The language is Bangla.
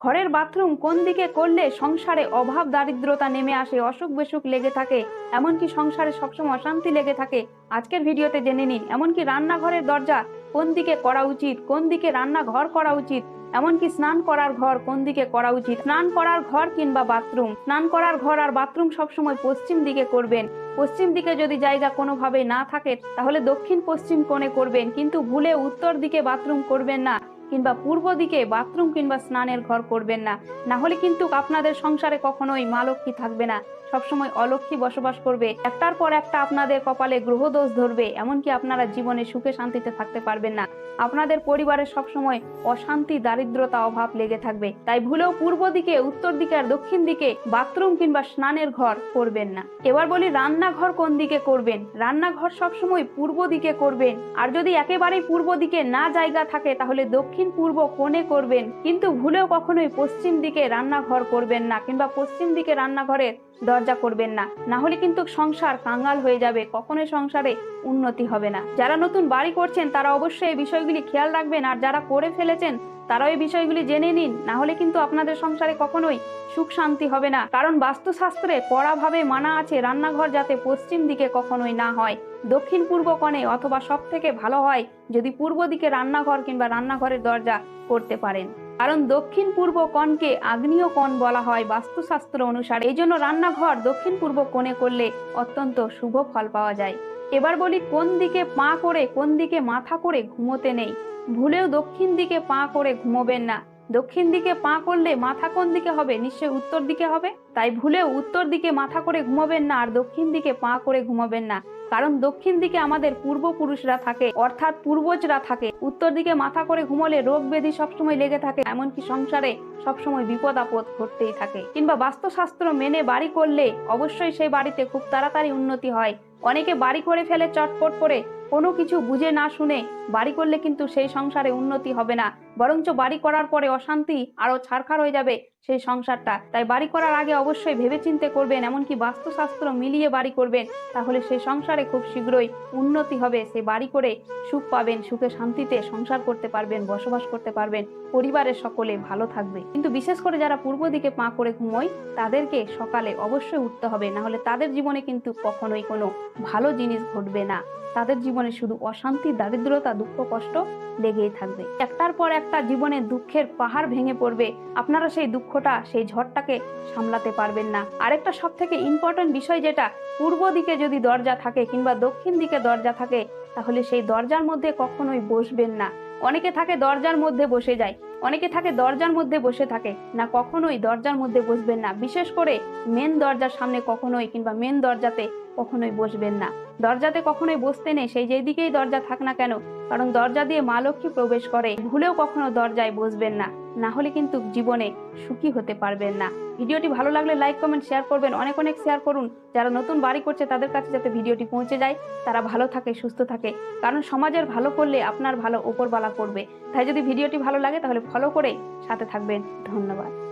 ঘরের বাথরুম কোন দিকে করলে সংসারে অভাব দারিদ্রতা নেমে আসে, অসুখ বিসুখ লেগে থাকে, এমনকি সংসারে সবসময় অশান্তি লেগে থাকে? আজকের ভিডিওতে জেনে নিন, এমনকি রান্নাঘরের দরজা কোন দিকে করা উচিত, কোন দিকে রান্নাঘর করা উচিত, এমনকি স্নান করার ঘর কোন দিকে করা উচিত? স্নান করার ঘর কিংবা বাথরুম? স্নান করার ঘর আর বাথরুম সবসময় পশ্চিম দিকে করবেন। পশ্চিম দিকে যদি জায়গা কোনোভাবে না থাকে, তাহলে দক্ষিণ পশ্চিম কোণে করবেন, কিন্তু ভুলে উত্তর দিকে বাথরুম করবেন না। কিংবা পূর্ব দিকে বাথরুম কিংবা স্নানের ঘর করবেন না। না হলে কিন্তু আপনাদের সংসারে কখনোই মা লক্ষ্মী থাকবে না। সবসময় অলক্ষ্মী বসবাস করবে। একটার পর একটা আপনাদের কপালে গ্রহদোষ ধরবে। এমনকি আপনারা জীবনে সুখে শান্তিতে থাকতে পারবেন না। আপনাদের পরিবারে সবসময় অশান্তি, দারিদ্রতা, অভাব লেগে থাকবে। তাই ভুলেও পূর্ব দিকে, উত্তর দিকে আর দক্ষিণ দিকে বাথরুম কিংবা স্নানের ঘর করবেন না। এবার বলি রান্নাঘর কোন দিকে করবেন? রান্নাঘর সবসময় পূর্ব দিকে করবেন। আর যদি একেবারেই পূর্ব দিকে না জায়গা থাকে, তাহলে দক্ষিণ পূর্ব কোণে করবেন। কিন্তু ভুলেও কখনোই পশ্চিম দিকে রান্নাঘর করবেন না, কিংবা পশ্চিম দিকে রান্নাঘরের দরজা করবেন না। না হলে কিন্তু সংসার কাঙ্গাল হয়ে যাবে, কখনোই সংসারে উন্নতি হবে না। যারা নতুন বাড়ি করছেন, তারা অবশ্যই এই বিষয়গুলি খেয়াল রাখবেন আর যারা করে ফেলেছেন, তারাও এই বিষয়গুলি জেনে নিন। না হলে কিন্তু আপনাদের সংসারে কখনোই সুখ শান্তি হবে না। কারণ বাস্তুশাস্ত্রে কড়াভাবে মানা আছে রান্নাঘর যাতে পশ্চিম দিকে কখনোই না হয়। দক্ষিণ পূর্ব কোণে অথবা সব থেকে ভালো হয় যদি পূর্ব দিকে রান্নাঘর কিংবা রান্নাঘরের দরজা করতে পারেন। কারণ দক্ষিণ পূর্ব কোণকে আগ্নেয় কোণ বলা হয় বাস্তুশাস্ত্র অনুসারে। এই জন্য রান্নাঘর দক্ষিণ পূর্ব কোণে করলে অত্যন্ত শুভ ফল পাওয়া যায়। এবার বলি কোন দিকে পা করে, কোন দিকে মাথা করে ঘুমোতে নেই। ভুলেও দক্ষিণ দিকে পা করে ঘুমোবেন না। দক্ষিণ দিকে পা করলে মাথা কোন দিকে হবে? নিশ্চয়ই উত্তর দিকে হবে। তাই ভুলেও উত্তর দিকে মাথা করে ঘুমাবেন না আর দক্ষিণ দিকে পা করে ঘুমাবেন না। কারণ দক্ষিণ দিকে আমাদের পূর্বপুরুষরা থাকে, অর্থাৎ পূর্বজরা থাকে। উত্তর দিকে মাথা করে ঘুমলে রোগ ব্যাধি সবসময় লেগে থাকে, এমনকি সংসারে সবসময় বিপদ আপদ ঘটতেই থাকে। কিংবা বাস্তুশাস্ত্র মেনে বাড়ি করলে অবশ্যই সেই বাড়িতে খুব তাড়াতাড়ি উন্নতি হয়। অনেকে বাড়ি করে ফেলে চটপট করে কোনো কিছু বুঝে না শুনে বাড়ি করলে কিন্তু সেই সংসারে উন্নতি হবে না। বরঞ্চ বাড়ি করার পরে অশান্তি আরও ছারখার হয়ে যাবে সেই সংসারটা। তাই বাড়ি করার আগে অবশ্যই ভেবেচিন্তে করবেন, এমনকি বাস্তুশাস্ত্র মিলিয়ে বাড়ি করবেন। তাহলে সেই সংসারে খুব শীঘ্রই উন্নতি হবে। সে বাড়ি করে সুখ পাবেন, সুখে শান্তিতে সংসার করতে পারবেন, বসবাস করতে পারবেন, পরিবারের সকলে ভালো থাকবে। কিন্তু বিশেষ করে যারা পূর্ব দিকে পা করে ঘুমোয়, তাদেরকে সকালে অবশ্যই উঠতে হবে। না হলে তাদের জীবনে কিন্তু কখনোই কোনো ভালো জিনিস ঘটবে না। তাদের জীবনে শুধু অশান্তি, দারিদ্রতা, দুঃখ, কষ্ট লেগেই থাকবে। একটার পর একটা জীবনে দুঃখের পাহাড় ভেঙে পড়বে। আপনারা সেই দুঃখটা, সেই ঝড়টাকে সামলাতে পারবেন না। আরেকটা সব থেকে ইম্পর্টেন্ট বিষয় যেটা, পূর্ব দিকে যদি দরজা থাকে কিংবা দক্ষিণ দিকে দরজা থাকে, তাহলে সেই দরজার মধ্যে কখনোই বসবেন না। অনেকে থাকে দরজার মধ্যে বসে যায়, অনেকে থাকে দরজার মধ্যে বসে থাকে, না কখনোই দরজার মধ্যে বসবেন না। বিশেষ করে মেন দরজার সামনে কখনোই কিংবা মেন দরজাতে কখনোই বসবেন না। দরজাতে কখনোই বসতে নেই, সেই যেদিকেই দরজা থাক না কেন, কারণ দরজা দিয়ে মা লক্ষ্মী প্রবেশ করে, ভুলেও কখনো দরজায় বসবেন না না হলে কিন্তু জীবনে সুখী হতে পারবেন না। ভিডিওটি ভালো লাগলে লাইক, কমেন্ট, শেয়ার করবেন, অনেক অনেক শেয়ার করুন। যারা নতুন বাড়ি করছে, তাদের কাছে যাতে ভিডিওটি পৌঁছে যায়, তারা ভালো থাকে, সুস্থ থাকে। কারণ সমাজের ভালো করলে আপনার ভালো ওপরবালা করবে। তাই যদি ভিডিওটি ভালো লাগে, তাহলে ফলো করে সাথে থাকবেন। ধন্যবাদ।